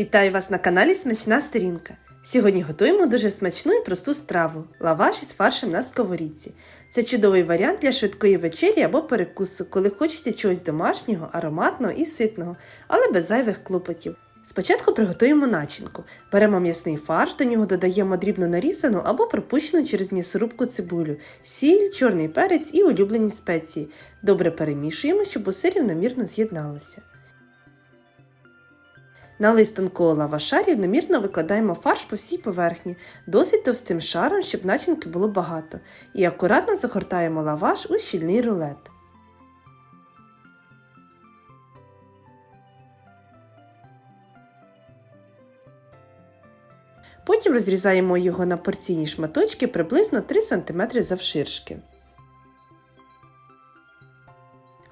Вітаю вас на каналі Смачна Сторінка. Сьогодні готуємо дуже смачну і просту страву лаваш із фаршем на сковорідці. Це чудовий варіант для швидкої вечері або перекусу, коли хочеться чогось домашнього, ароматного і ситного, але без зайвих клопотів. Спочатку приготуємо начинку. Беремо м'ясний фарш, до нього додаємо дрібно нарізану або пропущену через м'ясорубку цибулю, сіль, чорний перець і улюблені спеції. Добре перемішуємо, щоб усе рівномірно з'єдналося. На лист тонкого лаваша рівномірно викладаємо фарш по всій поверхні, досить товстим шаром, щоб начинки було багато, і акуратно загортаємо лаваш у щільний рулет. Потім розрізаємо його на порційні шматочки приблизно 3 см завширшки.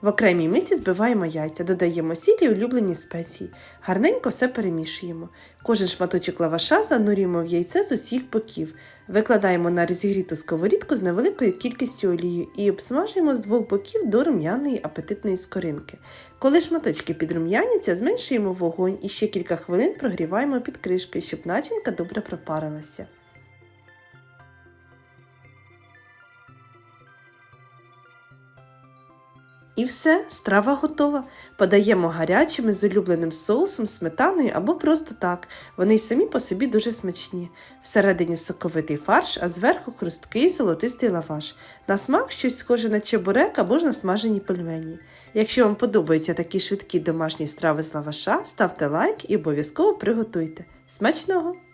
В окремій мисі збиваємо яйця, додаємо сіль і улюблені спеції. Гарненько все перемішуємо. Кожен шматочок лаваша занурюємо в яйце з усіх боків. Викладаємо на розігріту сковорідку з невеликою кількістю олії і обсмажуємо з двох боків до рум'яної апетитної скоринки. Коли шматочки підрум'яняться, зменшуємо вогонь і ще кілька хвилин прогріваємо під кришкою, щоб начинка добре пропарилася. І все, страва готова. Подаємо гарячими з улюбленим соусом, сметаною або просто так. Вони й самі по собі дуже смачні. Всередині соковитий фарш, а зверху хрусткий золотистий лаваш. На смак щось схоже на чебурек або ж на смажені пельмені. Якщо вам подобаються такі швидкі домашні страви з лаваша, ставте лайк і обов'язково приготуйте. Смачного!